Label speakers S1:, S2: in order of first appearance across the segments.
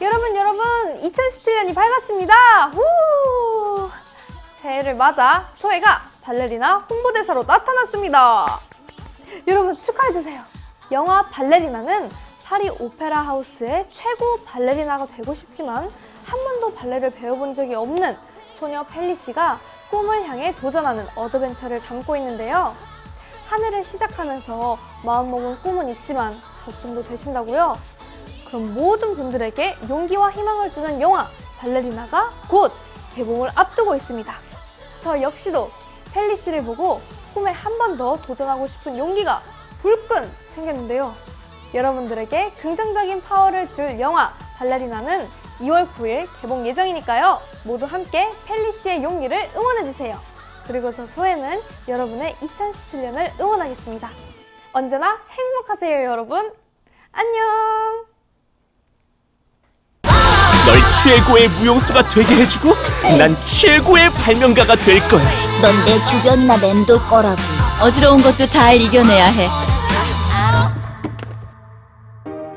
S1: 여러분 여러분 2017년이 밝았습니다. 후! 새해를 맞아 소혜가 발레리나 홍보대사로 나타났습니다. 여러분 축하해 주세요. 영화 발레리나는 파리 오페라 하우스의 최고 발레리나가 되고 싶지만 한 번도 발레를 배워본 적이 없는 소녀 펠리 씨가 꿈을 향해 도전하는 어드벤처를 담고 있는데요. 한 해를 시작하면서 마음먹은 꿈은 있지만 걱정도 되신다고요? 그럼 모든 분들에게 용기와 희망을 주는 영화 발레리나가 곧 개봉을 앞두고 있습니다. 저 역시도 펠리 씨를 보고 꿈에 한 번 더 도전하고 싶은 용기가 불끈 생겼는데요. 여러분들에게 긍정적인 파워를 줄 영화 발레리나는 2월 9일 개봉 예정이니까요. 모두 함께 펠리 씨의 용기를 응원해주세요. 그리고 저 소혜는 여러분의 2017년을 응원하겠습니다. 언제나 행복하세요, 여러분. 안녕!
S2: 최고의 무용수가 되게 해주고 난 최고의 발명가가 될 거야.
S3: 넌 내 주변이나 맴돌 거라고.
S4: 어지러운 것도 잘 이겨내야 해.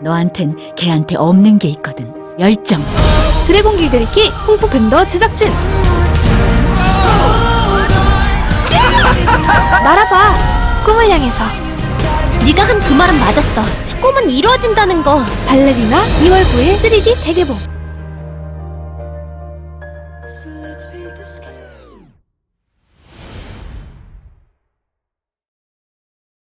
S4: 너한텐 걔한테 없는 게 있거든. 열정.
S1: 드래곤 길들이기 쿵푸 팬더 제작진 날아봐 꿈을 향해서
S3: 네가 한 그 말은 맞았어. 꿈은 이루어진다는 거.
S1: 발레리나 2월 9일 3D 대개봉 let's paint the sky.